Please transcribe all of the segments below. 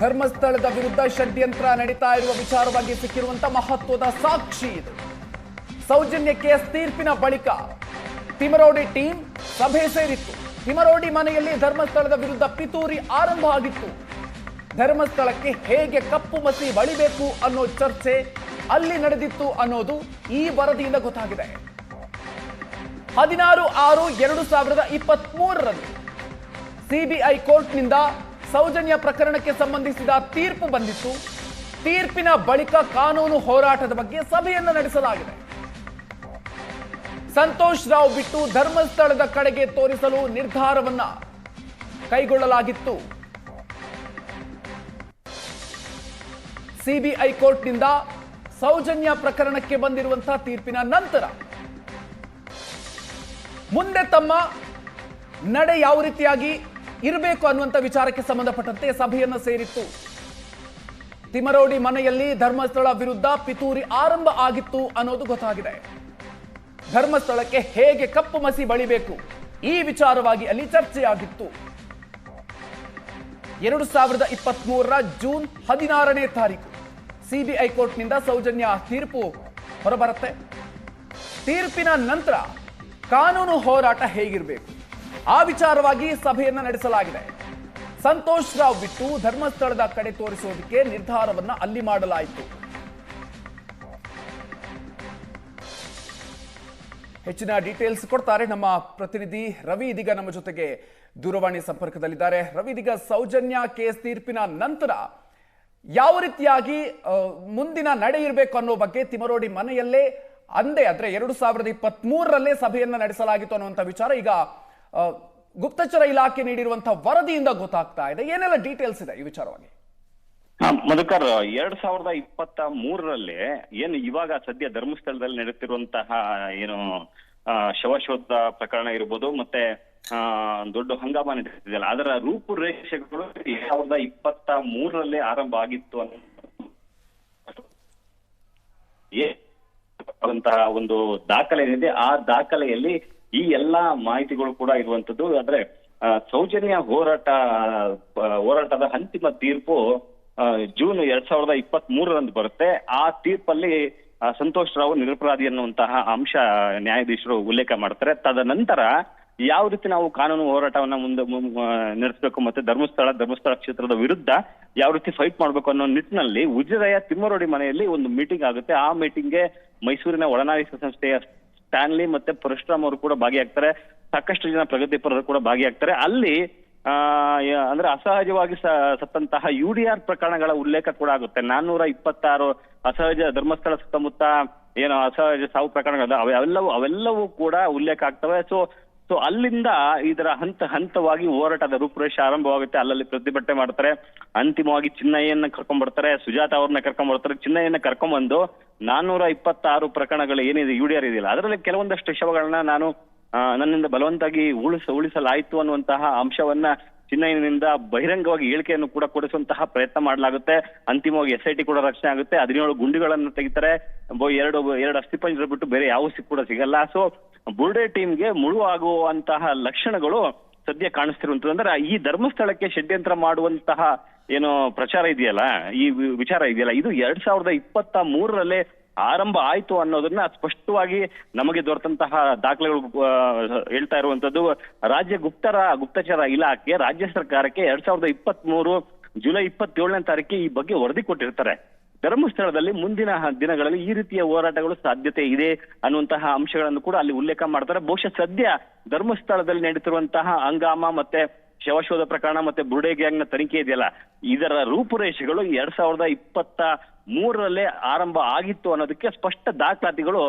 ಧರ್ಮಸ್ಥಳದ ವಿರುದ್ಧ ಷಡ್ಯಂತ್ರ ನಡೀತಾ ಇರುವ ವಿಚಾರವಾಗಿ ಸಿಕ್ಕಿರುವಂತಹ ಮಹತ್ವದ ಸಾಕ್ಷಿ ಇದು. ಸೌಜನ್ಯ ಕೇಸ್ ತೀರ್ಪಿನ ಬಳಿಕ ತಿಮರೋಡಿ ಟೀಮ್ ಸಭೆ ಸೇರಿತ್ತು. ತಿಮರೋಡಿ ಮನೆಯಲ್ಲಿ ಧರ್ಮಸ್ಥಳದ ವಿರುದ್ಧ ಪಿತೂರಿ ಆರಂಭ ಆಗಿತ್ತು. ಧರ್ಮಸ್ಥಳಕ್ಕೆ ಹೇಗೆ ಕಪ್ಪು ಮಸಿ ಬಳಿಬೇಕು ಅನ್ನೋ ಚರ್ಚೆ ಅಲ್ಲಿ ನಡೆದಿತ್ತು ಅನ್ನೋದು ಈ ವರದಿಯಿಂದ ಗೊತ್ತಾಗಿದೆ. ಹದಿನಾರು ಆರು ಎರಡು ಸಾವಿರದ ಇಪ್ಪತ್ತ್ ಮೂರರಂದು ಸಿಬಿಐ ಕೋರ್ಟ್ನಿಂದ ಸೌಜನ್ಯ ಪ್ರಕರಣಕ್ಕೆ ಸಂಬಂಧಿಸಿದ ತೀರ್ಪು ಬಂದಿತ್ತು. ತೀರ್ಪಿನ ಬಳಿಕ ಕಾನೂನು ಹೋರಾಟದ ಬಗ್ಗೆ ಸಭೆಯನ್ನು ನಡೆಸಲಾಗಿದೆ. ಸಂತೋಷ್ ರಾವ್ ಬಿಟ್ಟು ಧರ್ಮಸ್ಥಳದ ಕಡೆಗೆ ತೋರಿಸಲು ನಿರ್ಧಾರವನ್ನ ಕೈಗೊಳ್ಳಲಾಗಿತ್ತು. ಸಿಬಿಐ ಕೋರ್ಟ್ನಿಂದ ಸೌಜನ್ಯ ಪ್ರಕರಣಕ್ಕೆ ಬಂದಿರುವಂತಹ ತೀರ್ಪಿನ ನಂತರ ಮುಂದೆ ತಮ್ಮ ನಡೆ ಯಾವ ರೀತಿಯಾಗಿ ಇರಬೇಕು ಅನ್ನುವಂಥ ವಿಚಾರಕ್ಕೆ ಸಂಬಂಧಪಟ್ಟಂತೆ ಸಭೆಯನ್ನು ಸೇರಿತ್ತು. ತಿಮರೋಡಿ ಮನೆಯಲ್ಲಿ ಧರ್ಮಸ್ಥಳ ವಿರುದ್ಧ ಪಿತೂರಿ ಆರಂಭ ಆಗಿತ್ತು ಅನ್ನೋದು ಗೊತ್ತಾಗಿದೆ. ಧರ್ಮಸ್ಥಳಕ್ಕೆ ಹೇಗೆ ಕಪ್ಪು ಮಸಿ ಬಳಿಬೇಕು? ಈ ವಿಚಾರವಾಗಿ ಅಲ್ಲಿ ಚರ್ಚೆಯಾಗಿತ್ತು. ಎರಡು ಸಾವಿರದ ಇಪ್ಪತ್ತ್ ಮೂರರ ಜೂನ್ ಹದಿನಾರನೇ ತಾರೀಕು ಸಿಬಿಐ ಕೋರ್ಟ್ನಿಂದ ಸೌಜನ್ಯ ತೀರ್ಪು ಹೊರಬರುತ್ತೆ. ತೀರ್ಪಿನ ನಂತರ ಕಾನೂನು ಹೋರಾಟ ಹೇಗಿರಬೇಕು? ಆ ವಿಚಾರವಾಗಿ ಸಭೆಯನ್ನ ನಡೆಸಲಾಗಿದೆ. ಸಂತೋಷ್ ರಾವ್ ಬಿಟ್ಟು ಧರ್ಮಸ್ಥಳದ ಕಡೆ ತೋರಿಸುವುದಕ್ಕೆ ನಿರ್ಧಾರವನ್ನ ಅಲ್ಲಿ ಮಾಡಲಾಯಿತು. ಹೆಚ್ಚಿನ ಡೀಟೇಲ್ಸ್ ಕೊಡ್ತಾರೆ ನಮ್ಮ ಪ್ರತಿನಿಧಿ ರವಿ ಇದೀಗ ನಮ್ಮ ಜೊತೆಗೆ ದೂರವಾಣಿ ಸಂಪರ್ಕದಲ್ಲಿದ್ದಾರೆ. ರವಿ ಇದೀಗ ಸೌಜನ್ಯ ಕೇಸ್ ತೀರ್ಪಿನ ನಂತರ ಯಾವ ರೀತಿಯಾಗಿ ಮುಂದಿನ ನಡೆ ಇರಬೇಕು ಅನ್ನೋ ಬಗ್ಗೆ ತಿಮರೋಡಿ ಮನೆಯಲ್ಲೇ, ಅಂದೇ ಅಂದ್ರೆ ಎರಡು ಸಾವಿರದ ಇಪ್ಪತ್ತ್ ಮೂರರಲ್ಲೇ ಸಭೆಯನ್ನ ನಡೆಸಲಾಗಿತ್ತು ಅನ್ನುವಂಥ ವಿಚಾರ ಈಗ ಗುಪ್ತಚರ ಇಲಾಖೆ ನೀಡಿರುವಂತಹ ವರದಿಯಿಂದ ಗೊತ್ತಾಗ್ತಾ ಇದೆ. ಏನೆಲ್ಲ ಡೀಟೇಲ್ಸ್ ಇದೆ ಈ ವಿಚಾರವಾಗಿ? ಮಧುಕರ್, ಎರಡ್ ಸಾವಿರದ ಇಪ್ಪತ್ತ ಮೂರರಲ್ಲಿ ಏನು ಇವಾಗ ಸದ್ಯ ಧರ್ಮಸ್ಥಳದಲ್ಲಿ ನಡೆಯುತ್ತಿರುವಂತಹ ಏನು ಶವಶೋಧ ಪ್ರಕರಣ ಇರ್ಬೋದು, ಮತ್ತೆ ದೊಡ್ಡ ಹಂಗಾಮ ನಡೀತಿದೆಯಲ್ಲ ಅದರ ರೂಪುರೇಷೆಗಳು ಎರಡ್ ಸಾವಿರದ ಇಪ್ಪತ್ತ ಮೂರರಲ್ಲಿ ಆರಂಭ ಆಗಿತ್ತು ಅಂತ ಒಂದು ದಾಖಲೆ ಏನಿದೆ, ಆ ದಾಖಲೆಯಲ್ಲಿ ಈ ಎಲ್ಲಾ ಮಾಹಿತಿಗಳು ಕೂಡ ಇರುವಂತದ್ದು ಅಂದ್ರೆ ಸೌಜನ್ಯ ಹೋರಾಟ ಹೋರಾಟದ ಅಂತಿಮ ತೀರ್ಪು ಜೂನ್ ಎರಡ್ ಸಾವಿರದ ಇಪ್ಪತ್ತ್ ಮೂರರಂದು ಬರುತ್ತೆ. ಆ ತೀರ್ಪಲ್ಲಿ ಸಂತೋಷ್ ರಾವ್ ನಿರಪರಾಧಿ ಅನ್ನುವಂತಹ ಅಂಶ ನ್ಯಾಯಾಧೀಶರು ಉಲ್ಲೇಖ ಮಾಡ್ತಾರೆ. ತದನಂತರ ಯಾವ ರೀತಿ ನಾವು ಕಾನೂನು ಹೋರಾಟವನ್ನ ಮುಂದೆ ನಡೆಸಬೇಕು ಮತ್ತೆ ಧರ್ಮಸ್ಥಳ ಧರ್ಮಸ್ಥಳ ಕ್ಷೇತ್ರದ ವಿರುದ್ಧ ಯಾವ ರೀತಿ ಫೈಟ್ ಮಾಡ್ಬೇಕು ಅನ್ನೋ ನಿಟ್ಟಿನಲ್ಲಿ ಉಜಿರೆಯ ತಿಮ್ಮರೋಡಿ ಮನೆಯಲ್ಲಿ ಒಂದು ಮೀಟಿಂಗ್ ಆಗುತ್ತೆ. ಆ ಮೀಟಿಂಗ್ಗೆ ಮೈಸೂರಿನ ಒಳನಾಡಿಸ ಸಂಸ್ಥೆಯ ಸ್ಟ್ಯಾನ್ಲಿ ಮತ್ತೆ ಪರಶುರಾಮ್ ಅವರು ಕೂಡ ಭಾಗಿಯಾಗ್ತಾರೆ. ಸಾಕಷ್ಟು ಜನ ಪ್ರಗತಿಪರರು ಕೂಡ ಭಾಗಿಯಾಗ್ತಾರೆ. ಅಲ್ಲಿ ಅಂದ್ರೆ ಅಸಹಜವಾಗಿ ಸತ್ತಂತಹ ಯು ಡಿ ಆರ್ ಪ್ರಕರಣಗಳ ಉಲ್ಲೇಖ ಕೂಡ ಆಗುತ್ತೆ. ನಾನ್ನೂರ ಇಪ್ಪತ್ತಾರು ಅಸಹಜ ಧರ್ಮಸ್ಥಳ ಸುತ್ತಮುತ್ತ ಏನು ಅಸಹಜ ಸಾವು ಪ್ರಕರಣಗಳು ಅವೆಲ್ಲವೂ ಅವೆಲ್ಲವೂ ಕೂಡ ಉಲ್ಲೇಖ ಆಗ್ತವೆ. ಸೊ ಸೊ ಅಲ್ಲಿಂದ ಇದರ ಹಂತ ಹಂತವಾಗಿ ಹೋರಾಟದ ರೂಪುರೇಷ ಆರಂಭವಾಗುತ್ತೆ. ಅಲ್ಲಲ್ಲಿ ಪ್ರತಿಭಟನೆ ಮಾಡ್ತಾರೆ. ಅಂತಿಮವಾಗಿ ಚಿನ್ನಯ್ಯನ ಕರ್ಕೊಂಡ್ ಬರ್ತಾರೆ ಸುಜಾತ ಅವ್ರನ್ನ ಕರ್ಕೊಂಡ್ ಬರ್ತಾರೆ ಚಿನ್ನಯ್ಯನ್ನ ಕರ್ಕೊಂಡ್ಬಂದು ನಾನ್ನೂರ ಇಪ್ಪತ್ತಾರು ಪ್ರಕರಣಗಳು ಏನಿದೆ, ಯುಡಿಆರ್ ಇದೆಯಲ್ಲ, ಅದರಲ್ಲಿ ಕೆಲವೊಂದಷ್ಟು ಶವಗಳನ್ನ ನಾನು ನನ್ನಿಂದ ಬಲವಂತಾಗಿ ಉಳಿಸ, ಉಳಿಸಲಾಯಿತು ಅನ್ನುವಂತಹ ಅಂಶವನ್ನ ಚಿನ್ನಯ್ಯನಿಂದ ಬಹಿರಂಗವಾಗಿ ಹೇಳಿಕೆಯನ್ನು ಕೂಡ ಕೊಡಿಸುವಂತಹ ಪ್ರಯತ್ನ ಮಾಡಲಾಗುತ್ತೆ. ಅಂತಿಮವಾಗಿ ಎಸ್ ಐ ಟಿ ಕೂಡ ರಕ್ಷಣೆ ಆಗುತ್ತೆ. ಹದಿನೇಳು ಗುಂಡಿಗಳನ್ನು ತೆಗಿತಾರೆ. ಎರಡು ಎರಡು ಅಸ್ಥಿಪಂಜರ ಬಿಟ್ಟು ಬೇರೆ ಯಾವ ಕೂಡ ಸಿಗಲ್ಲ. ಸೊ ಬುರ್ಡೆ ಟೀಮ್ಗೆ ಮುಳು ಆಗುವಂತಹ ಲಕ್ಷಣಗಳು ಸದ್ಯ ಕಾಣಿಸ್ತಿರುವಂಥದ್ದು. ಅಂದ್ರೆ ಈ ಧರ್ಮಸ್ಥಳಕ್ಕೆ ಷಡ್ಯಂತ್ರ ಮಾಡುವಂತಹ ಏನು ಪ್ರಚಾರ ಇದೆಯಲ್ಲ, ಈ ವಿಚಾರ ಇದೆಯಲ್ಲ, ಇದು ಎರಡ್ ಸಾವಿರದ ಇಪ್ಪತ್ತ ಮೂರರಲ್ಲೇ ಆರಂಭ ಆಯ್ತು ಅನ್ನೋದನ್ನ ಸ್ಪಷ್ಟವಾಗಿ ನಮಗೆ ದೊರೆತಂತಹ ದಾಖಲೆಗಳು ಹೇಳ್ತಾ ಇರುವಂತದ್ದು ರಾಜ್ಯ ಗುಪ್ತರ, ಗುಪ್ತಚರ ಇಲಾಖೆ, ರಾಜ್ಯ ಸರ್ಕಾರಕ್ಕೆ ಎರಡ್ ಸಾವಿರದ ಇಪ್ಪತ್ತ್ ಮೂರು ಜುಲೈ ಇಪ್ಪತ್ತೇಳನೇ ತಾರೀಕಿಗೆ ಈ ಬಗ್ಗೆ ವರದಿ ಕೊಟ್ಟಿರ್ತಾರೆ. ಧರ್ಮಸ್ಥಳದಲ್ಲಿ ಮುಂದಿನ ದಿನಗಳಲ್ಲಿ ಈ ರೀತಿಯ ಹೋರಾಟಗಳು ಸಾಧ್ಯತೆ ಇದೆ ಅನ್ನುವಂತಹ ಅಂಶಗಳನ್ನು ಕೂಡ ಅಲ್ಲಿ ಉಲ್ಲೇಖ ಮಾಡ್ತಾರೆ. ಬಹುಶಃ ಸದ್ಯ ಧರ್ಮಸ್ಥಳದಲ್ಲಿ ನಡೀತಿರುವಂತಹ ಹಂಗಾಮ ಮತ್ತೆ ಶವಶೋಧ ಪ್ರಕರಣ ಮತ್ತೆ ಬುರುಡೆ ಗ್ಯಾಂಗ್ನ ತನಿಖೆ ಇದೆಯಲ್ಲ, ಇದರ ರೂಪುರೇಷೆಗಳು ಎರಡ್ ಸಾವಿರದ ಇಪ್ಪತ್ತ ಮೂರರಲ್ಲೇ ಆರಂಭ ಆಗಿತ್ತು ಅನ್ನೋದಕ್ಕೆ ಸ್ಪಷ್ಟ ದಾಖಲಾತಿಗಳು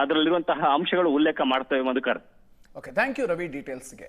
ಅದರಲ್ಲಿರುವಂತಹ ಅಂಶಗಳು ಉಲ್ಲೇಖ ಮಾಡ್ತವೆ Madhukar. Okay thank you Ravi ಡೀಟೇಲ್ಸ್ಗೆ